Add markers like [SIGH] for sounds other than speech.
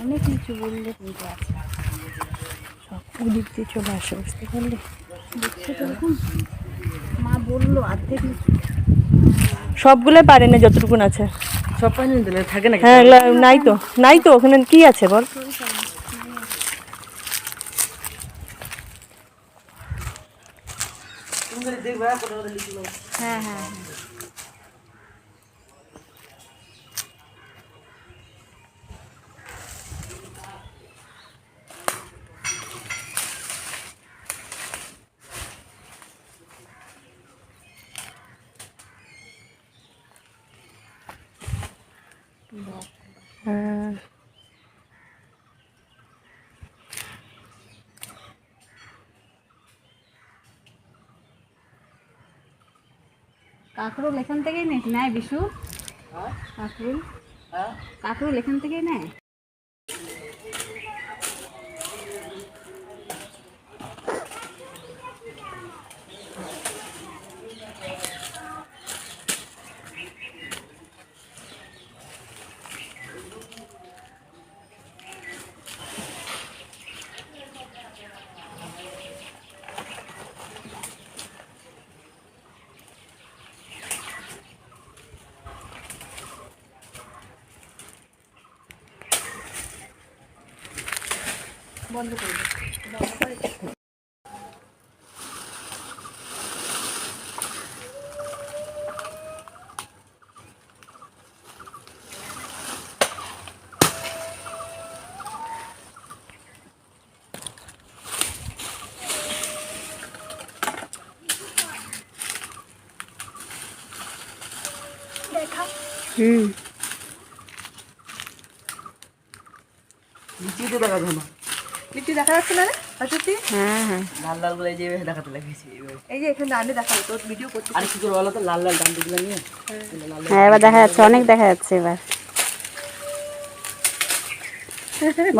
অনেক কিছু বললে। পুজো আছে সব ওদিক দিয়ে চলে আসে বুঝতে পারলি? দেখছ তো এখন মা বলল অর্ধেক নিচু সবগুলো পারে না যতটুকুন আছে। সব পানি দিলে থাকে না হ্যাঁ নাই তো নাই তো ওখানে কি আছে বল? হ্যাঁ হ্যাঁ। হ্যাঁ কাঁকরোল এখান থেকেই নেই নেয় বিশু কাকরুল? কাকরুল এখান থেকেই নেয় বন্ধ করে দে। হুম নিচে তো দেখা যায় না লিচু দেখা যাচ্ছে না রে? সত্যি? হ্যাঁ হ্যাঁ। লাল লালগুলো এই যে দেখাতে লাগিয়েছি এই যে এখানে আমি দেখা তোর ভিডিও করতে আর কি করব বলো তো লাল লাল ডান্ডিগুলো নিয়ে। হ্যাঁ এবার দেখা যাচ্ছে অনেক দেখা যাচ্ছে এবার। [LAUGHS]